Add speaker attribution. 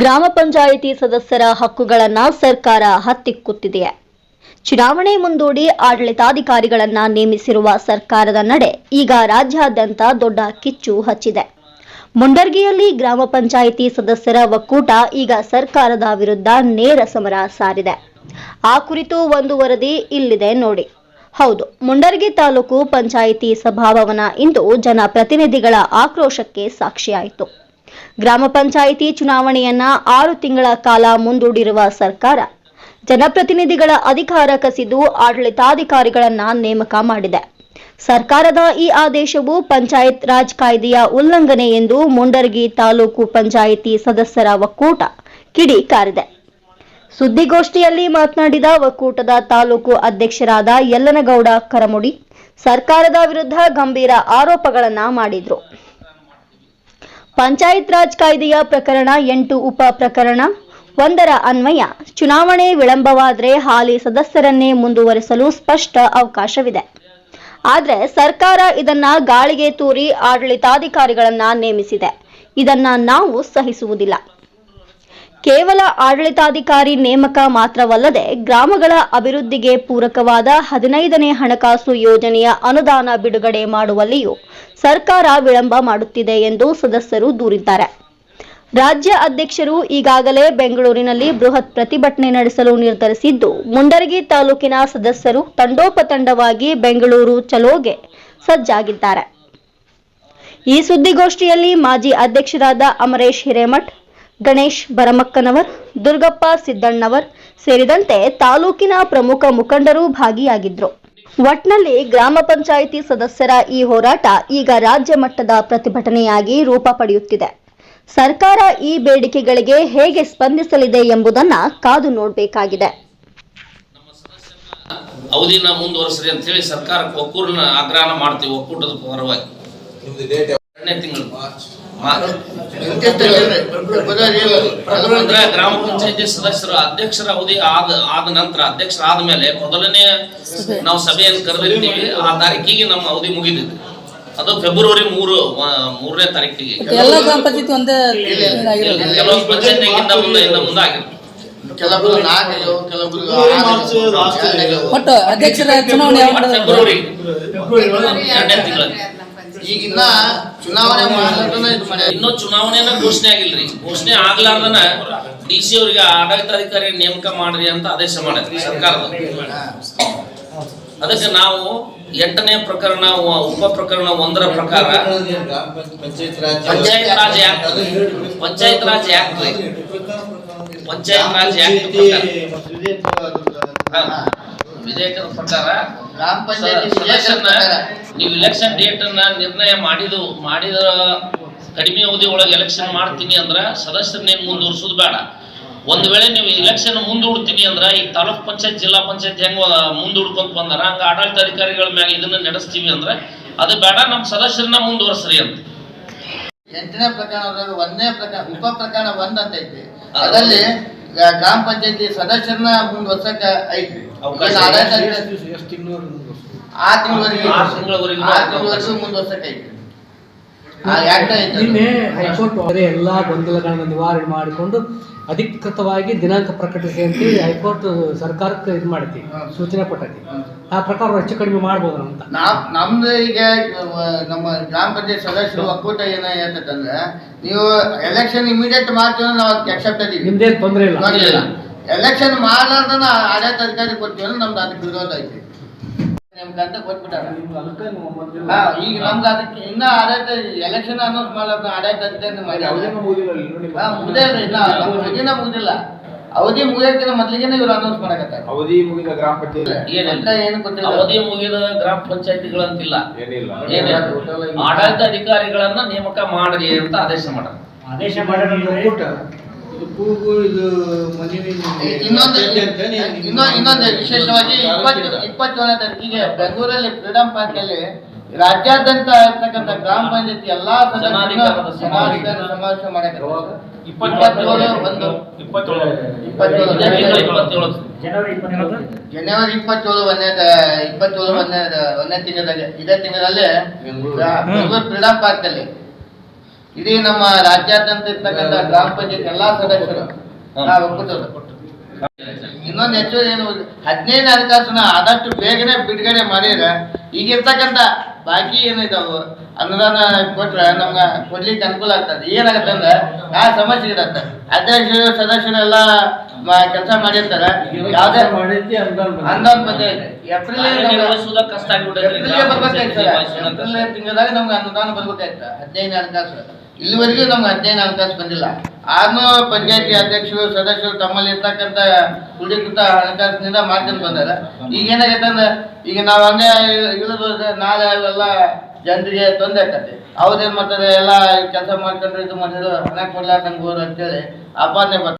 Speaker 1: ಗ್ರಾಮ ಪಂಚಾಯಿತಿ ಸದಸ್ಯರ ಹಕ್ಕುಗಳನ್ನ ಸರ್ಕಾರ ಹತ್ತಿಕ್ಕುತ್ತಿದೆ. ಚುನಾವಣೆ ಮುಂದೂಡಿ ಆಡಳಿತಾಧಿಕಾರಿಗಳನ್ನ ನೇಮಿಸಿರುವ ಸರ್ಕಾರದ ನಡೆ ಈಗ ರಾಜ್ಯಾದ್ಯಂತ ದೊಡ್ಡ ಕಿಚ್ಚು ಹಚ್ಚಿದೆ. ಮುಂಡರ್ಗಿಯಲ್ಲಿ ಗ್ರಾಮ ಪಂಚಾಯಿತಿ ಸದಸ್ಯರ ಒಕ್ಕೂಟ ಈಗ ಸರ್ಕಾರದ ವಿರುದ್ಧ ನೇರ ಸಮರ ಸಾರಿದೆ. ಆ ಕುರಿತು ಒಂದು ವರದಿ ಇಲ್ಲಿದೆ ನೋಡಿ. ಹೌದು, ಮುಂಡರ್ಗಿ ತಾಲೂಕು ಪಂಚಾಯಿತಿ ಸಭಾಭವನ ಇಂದು ಜನಪ್ರತಿನಿಧಿಗಳ ಆಕ್ರೋಶಕ್ಕೆ ಸಾಕ್ಷಿಯಾಯಿತು. ಗ್ರಾಮ ಪಂಚಾಯಿತಿ ಚುನಾವಣೆಯನ್ನ ಆರು ತಿಂಗಳ ಕಾಲ ಮುಂದೂಡಿರುವ ಸರ್ಕಾರ ಜನಪ್ರತಿನಿಧಿಗಳ ಅಧಿಕಾರ ಕಸಿದು ಆಡಳಿತಾಧಿಕಾರಿಗಳನ್ನ ನೇಮಕ ಮಾಡಿದೆ. ಸರ್ಕಾರದ ಈ ಆದೇಶವು ಪಂಚಾಯತ್ ರಾಜ್ ಕಾಯ್ದೆಯ ಉಲ್ಲಂಘನೆ ಎಂದು ಮುಂಡರ್ಗಿ ತಾಲೂಕು ಪಂಚಾಯಿತಿ ಸದಸ್ಯರ ಒಕ್ಕೂಟ ಕಿಡಿಕಾರಿದೆ ಸುದ್ದಿಗೋಷ್ಠಿಯಲ್ಲಿ ಮಾತನಾಡಿದ ಒಕ್ಕೂಟದ ತಾಲೂಕು ಅಧ್ಯಕ್ಷರಾದ ಯಲ್ಲನಗೌಡ ಕರಮುಡಿ, ಸರ್ಕಾರದ ವಿರುದ್ಧ ಗಂಭೀರ ಆರೋಪಗಳನ್ನ ಮಾಡಿದ್ರು. ಪಂಚಾಯತ್ ರಾಜ್ ಕಾಯ್ದೆಯ ಪ್ರಕರಣ ಎಂಟು ಉಪ ಪ್ರಕರಣ ಒಂದರ ಅನ್ವಯ. ಚುನಾವಣೆ ವಿಳಂಬವಾದರೆ ಹಾಲಿ ಸದಸ್ಯರನ್ನೇ ಮುಂದುವರೆಸಲು ಸ್ಪಷ್ಟ ಅವಕಾಶವಿದೆ. ಆದರೆ ಸರ್ಕಾರ ಇದನ್ನ ಗಾಳಿಗೆ ತೂರಿ ಆಡಳಿತಾಧಿಕಾರಿಗಳನ್ನ ನೇಮಿಸಿದೆ. ಇದನ್ನ ನಾವು ಸಹಿಸುವುದಿಲ್ಲ. ಕೇವಲ ಆಡಳಿತಾಧಿಕಾರಿ ನೇಮಕ ಮಾತ್ರವಲ್ಲದೆ ಗ್ರಾಮಗಳ ಅಭಿವೃದ್ಧಿಗೆ ಪೂರಕವಾದ ಹದಿನೈದನೇ ಹಣಕಾಸು ಯೋಜನೆಯ ಅನುದಾನ ಬಿಡುಗಡೆ ಮಾಡುವಲ್ಲಿಯೂ ಸರ್ಕಾರ ವಿಳಂಬ ಮಾಡುತ್ತಿದೆ ಎಂದು ಸದಸ್ಯರು ದೂರಿದ್ದಾರೆ. ರಾಜ್ಯ ಅಧ್ಯಕ್ಷರು ಈಗಾಗಲೇ ಬೆಂಗಳೂರಿನಲ್ಲಿ ಬೃಹತ್ ಪ್ರತಿಭಟನೆ ನಡೆಸಲು ನಿರ್ಧರಿಸಿದ್ದು, ಮುಂಡರಗಿ ತಾಲೂಕಿನ ಸದಸ್ಯರು ತಂಡೋಪತಂಡವಾಗಿ ಬೆಂಗಳೂರು ಚಲೋಗೆ ಸಜ್ಜಾಗಿದ್ದಾರೆ. ಈ ಸುದ್ದಿಗೋಷ್ಠಿಯಲ್ಲಿ ಮಾಜಿ ಅಧ್ಯಕ್ಷರಾದ ಅಮರೇಶ್ ಹಿರೇಮಠ್ ಗಣೇಶ್ ಬರಮಕ್ಕನವರ್ ದುರ್ಗಪ್ಪ ಸಿದ್ದಣ್ಣವರ್ ಸೇರಿದಂತೆ ತಾಲೂಕಿನ ಪ್ರಮುಖ ಮುಖಂಡರು ಭಾಗಿಯಾಗಿದ್ರು. ಒಟ್ನಲ್ಲಿ ಗ್ರಾಮ ಪಂಚಾಯಿತಿ ಸದಸ್ಯರ ಈ ಹೋರಾಟ ಈಗ ರಾಜ್ಯ ಮಟ್ಟದ ಪ್ರತಿಭಟನೆಯಾಗಿ ರೂಪ ಪಡೆಯುತ್ತಿದೆ. ಸರ್ಕಾರ ಈ ಬೇಡಿಕೆಗಳಿಗೆ ಹೇಗೆ ಸ್ಪಂದಿಸಲಿದೆ ಎಂಬುದನ್ನ ಕಾದು ನೋಡಬೇಕಾಗಿದೆ.
Speaker 2: ಅವಧಿನ ಮುಂದುವರಿಸ್ರಿ ಅಂತ ಹೇಳಿ ಸರ್ಕಾರಕ್ಕೆ ಒಕ್ಕೂರನ ಆಗ್ರಹ ಮಾಡ್ತೀವಿ ಒಕ್ಕೂಟದ ಪರವಾಗಿ. ತಿಂಗಳು. ಗ್ರಾಮ ಪಂಚಾಯತಿ ಸದಸ್ಯರು ಅಧ್ಯಕ್ಷರ ಅವಧಿ ಆದ ಆದ ನಂತರ ಅಧ್ಯಕ್ಷರಾದ ಮೇಲೆ ಮೊದಲನೇ ನಾವು ಸಭೆಯನ್ನು ಕರೆದಿರ್ತೀವಿ. ಆ ತಾರೀಕಿಗೆ ನಮ್ಮ ಅವಧಿ ಮುಗಿದಿದೆ. ಅದು ಫೆಬ್ರವರಿ ಮೂರು ಮೂರನೇ ತಾರೀಕಿಗೆ.
Speaker 3: ಎಲ್ಲ ಗ್ರಾಮ ಪಂಚಾಯತಿ ಒಂದೇ
Speaker 2: ಮುಂದೆ ಇಂದ ಮುಂದೆ ಆಗಿರುತ್ತೆ
Speaker 3: ಒಟ್ಟು ಅಧ್ಯಕ್ಷರ ಚುನಾವಣೆ?
Speaker 2: ಫೆಬ್ರವರಿ. ಎರಡನೇ ತಿಂಗಳಲ್ಲಿ
Speaker 4: ಈಗಿನ್ನ ಚುನಾವಣೆ ಮಾಡ್ಲಕ್ಕನ ಇದು ಮಾಡ್ಯಾರ.
Speaker 2: ಇನ್ನೂ ಚುನಾವಣೆನ ಘೋಷಣೆ ಆಗಿಲ್ರಿ. ಘೋಷಣೆ ಆಗ್ಲಾರ್ದನ ಡಿ ಸಿ ಅವರಿಗೆ ಆಡಳಿತಾಧಿಕಾರಿ ನೇಮಕ ಮಾಡ್ರಿ ಅಂತ ಆದೇಶ ಮಾಡಿದ್ರಿ ಸರ್ಕಾರದ. ಅದಕ್ಕೆ ನಾವು ಎಂಟನೇ ಪ್ರಕರಣ ಉಪ ಪ್ರಕರಣ ಒಂದರ ಪ್ರಕಾರ
Speaker 5: panchayat raj
Speaker 2: panchayat raj act panchayat raj act panchayat raj act. ವಿಧೇಯಕದ ಪ್ರಕಾರ.
Speaker 4: ಗ್ರಾಮ ಪಂಚಾಯತ್
Speaker 2: ನೀವು ಎಲೆಕ್ಷನ್ ಡೇಟ್ ಅನ್ನ ನಿರ್ಣಯ ಮಾಡಿದು ಮಾಡಿದ ಕಡಿಮೆ ಅವಧಿ ಒಳಗೆ ಎಲೆಕ್ಷನ್ ಮಾಡ್ತೀನಿ ಅಂದ್ರ ಸದಸ್ಯರನ್ನೇನು ಮುಂದುವರ್ಸೋದು ಬೇಡ. ಒಂದ್ ವೇಳೆ ನೀವು ಇಲೆಕ್ಷನ್ ಮುಂದೂಡ್ತೀನಿ ಅಂದ್ರ ಈ ತಾಲೂಕ್ ಪಂಚಾಯತ್ ಜಿಲ್ಲಾ ಪಂಚಾಯತ್ ಹೆಂಗ ಮುಂದೂಡ್ಕೊಂತ ಬಂದಾರ ಹಂಗ ಆಡಳಿತಾಧಿಕಾರಿಗಳ ಮ್ಯಾಗ ಇದನ್ನ ನಡೆಸ್ತೀವಿ ಅಂದ್ರ ಅದು ಬೇಡ ನಮ್ಮ ಸದಸ್ಯರನ್ನ ಮುಂದುವರ್ಸ್ರಿ ಅಂತ.
Speaker 4: ಎಂಟನೇ ಪ್ರಕರಣದಾಗ ಒಂದನೇ ಪ್ರಕರಣ ಉಪ ಪ್ರಕರಣ ಒಂದ್ ಅಂತ ಐತಿ ಅದರಲ್ಲಿ ಗ್ರಾಮ ಪಂಚಾಯತಿ ಸದಸ್ಯರನ್ನ ಮುಂದುವರ್ಸಕ್ಕೆ ಐತಿ
Speaker 2: ಅವಕಾಶ
Speaker 4: ಆ ತಿಂಗಳವರೆಗೆ
Speaker 2: ಆರು?
Speaker 6: ನಿನ್ನೆ ಹೈಕೋರ್ಟ್ ಅವರೇ ಎಲ್ಲಾ ಗೊಂದಲಗಳನ್ನು ನಿವಾರಣೆ ಮಾಡಿಕೊಂಡು ಅಧಿಕೃತವಾಗಿ ದಿನಾಂಕ ಪ್ರಕಟಿಸಿ ಅಂತೇಳಿ ಹೈಕೋರ್ಟ್ ಸರ್ಕಾರಕ್ಕೆ ಇದು ಮಾಡೈತಿ ಸೂಚನೆ ಕೊಟ್ಟೈತಿ ಆ ಪ್ರಕಾರ ಹೆಚ್ಚು ಕಡಿಮೆ ಮಾಡ್ಬೋದು ಅಂತ.
Speaker 4: ನಾವ್ ನಮ್ದು ಈಗ ನಮ್ಮ ಗ್ರಾಮ ಪಂಚಾಯತ್ ಸದಸ್ಯರು ಒಕ್ಕೂಟ ಏನ ಹೇಳ್ತಂದ್ರೆ ನೀವು ಎಲೆಕ್ಷನ್ ಇಮಿಡಿಯೇಟ್ ಮಾಡ್ತೀವಿ ನಾವು ಅದಕ್ಕೆ ಅಕ್ಸೆಪ್ಟ್ ಅದೀವಿ.
Speaker 6: ನಿಮ್ದೇನು ತೊಂದರೆ ಇಲ್ಲ.
Speaker 4: ಎಲೆಕ್ಷನ್ ಮಾಡ್ಲಾರ್ದನ ಆಡಳಿತ ತರಕಾರಿ ಕೊಡ್ತೀವಿ ಅಂದ್ರೆ ನಮ್ದು ಅದಕ್ಕೆ ವಿರೋಧ ಐತಿ ನಿಮ್ಗೆ ಅಂತ ಕೊಟ್ಬಿಟ್ಟಾರ? ಈಗ ನಮ್ಗೆ ಅದಕ್ಕೆ ಇನ್ನ ಆಡಳಿತ ಎಲೆಕ್ಷನ್ ಅನೌನ್ಸ್ ಮಾಡ್ಲಾರ್ದ ಆಡಳಿತ ಅಧಿಕಾರಿ ಮುಗ್ದೇ ಇಲ್ಲ ಇನ್ನ ನಮ್ಮ ಮುಗ್ದಿಲ್ಲ. ಅವಧಿ ಮುಗಿಯೋಕಿನ ಮೊದ್ಲಿಗೆನೆ ಇವ್ರು ಅನೌನ್ಸ್ ಮಾಡಕತ್ತ
Speaker 5: ಅವಧಿ ಮುಗಿದ ಗ್ರಾಮ ಪಂಚಾಯತ್
Speaker 2: ಏನಿಲ್ಲ.
Speaker 4: ಅಂತ ಏನು ಗೊತ್ತಿಲ್ಲ.
Speaker 2: ಅವಧಿ ಮುಗಿದ ಗ್ರಾಮ ಪಂಚಾಯತಿಗಳಂತಿಲ್ಲ.
Speaker 5: ಏನಿಲ್ಲ.
Speaker 2: ಆಡಳಿತ ಅಧಿಕಾರಿಗಳನ್ನ ನೇಮಕ ಮಾಡ್ರಿ ಅಂತ ಆದೇಶ ಮಾಡೋದು
Speaker 7: ಆದೇಶ ಮಾಡಿದ್ರೆ
Speaker 4: ಇನ್ನೊಂದು ಇನ್ನೊಂದು ಇನ್ನೊಂದು ವಿಶೇಷವಾಗಿ ಇಪ್ಪತ್ತು ಇಪ್ಪತ್ತೇಳನೇ ತಾರೀಕಿಗೆ ಬೆಂಗಳೂರಲ್ಲಿ ಫ್ರೀಡಂ ಪಾರ್ಕ್ ಅಲ್ಲಿ ರಾಜ್ಯಾದ್ಯಂತ ಇರ್ತಕ್ಕಂಥ ಗ್ರಾಮ ಪಂಚಾಯತಿ ಎಲ್ಲಾ ಸಮಾವೇಶ ಮಾಡಕ್ಕೆ
Speaker 2: ಇಪ್ಪತ್ತೇಳು
Speaker 4: ಒಂದು.
Speaker 2: ಇಪ್ಪತ್ತೇಳು.
Speaker 7: ಜನವರಿ ಇಪ್ಪತ್ತೇಳು.
Speaker 4: ಜನವರಿ ಇಪ್ಪತ್ತೇಳು. ಒಂದನೇ ಇಪ್ಪತ್ತೇಳು ಒಂದನೇ ಒಂದನೇ ತಿಂಗಳದಾಗ. ಇದೇ ತಿಂಗಳಲ್ಲಿ ಬೆಂಗಳೂರು. ಫ್ರೀಡಂ ಪಾರ್ಕ್ ಅಲ್ಲಿ ಇಡೀ ನಮ್ಮ ರಾಜ್ಯಾದ್ಯಂತ ಇರ್ತಕ್ಕಂಥ ಗ್ರಾಮ ಪಂಚಾಯತ್ ಎಲ್ಲಾ ಸದಸ್ಯರು ನಾವು ಒಕ್ಕೂಟದ ಇನ್ನೊಂದು ಹೆಚ್ಚು ಏನು ಹದಿನೈದು ಹಣಕಾಸನ್ನ ಆದಷ್ಟು ಬೇಗನೆ ಬಿಡುಗಡೆ ಮಾಡಿದ್ರೆ ಈಗಿರ್ತಕ್ಕಂಥ ಬಾಕಿ ಏನಿದಾವು ಅನುದಾನ ಕೊಟ್ರೆ ನಮ್ಗೆ ಕೊಡ್ಲಿಕ್ಕೆ ಅನುಕೂಲ ಆಗ್ತದೆ. ಏನಾಗತ್ತೆ ಅಂದ್ರೆ ಆ ಸಮಸ್ಯೆ ಇರತ್ತೆ. ಅಧ್ಯಕ್ಷರು ಸದಸ್ಯರೆಲ್ಲ ಕೆಲಸ ಮಾಡಿರ್ತಾರೆ. ಯಾವ್ದೇ ಅನುದಾನ ಬಂದೈತೆ ಏಪ್ರಿಲ್
Speaker 2: ಕಷ್ಟ
Speaker 4: ಏಪ್ರಿಲ್ ಬರ್ಬೇಕಾಯ್ತು. ಏಪ್ರಿಲ್ ತಿಂಗಳದಾಗ ನಮ್ಗೆ ಅನುದಾನ ಬರ್ಬೇಕಾಯ್ತು ಹದಿನೈದು ಹಣಕಾಸು ಇಲ್ಲಿವರೆಗೂ ನಮ್ಗೆ ಅಧ್ಯಯನ ಅವಕಾಶ ಬಂದಿಲ್ಲ. ಆದ್ರೂ ಪಂಚಾಯತಿ ಅಧ್ಯಕ್ಷರು, ಸದಸ್ಯರು ತಮ್ಮಲ್ಲಿ ಇರ್ತಕ್ಕಂಥ ಕುಡಿಕೃತ ಹಣಕಾಸಿನಿಂದ ಮಾಡ್ಕೊಂಡು ಬಂದಾರ. ಈಗ ಏನಾಗೈತೆ ಅಂದ್ರೆ, ಈಗ ನಾವು ಹಂಗೆ ಇಳಿದು ನಾಳೆ ಅವೆಲ್ಲ ಜನರಿಗೆ ತೊಂದರೆ ಆಕತ್ತೆ ಏನ್ ಮಾಡ್ತಾರೆ, ಎಲ್ಲ ಕೆಲಸ ಮಾಡ್ಕೊಂಡ್ರೆ ಇದು ಮಾಡಿದ್ರು, ಹಣ ಕೊಡ್ಲಾರ್ದಂಗೆ ಹೋದ್ರು ಅಂತೇಳಿ ಅಪಾನೆ ಬರ್ತಾರೆ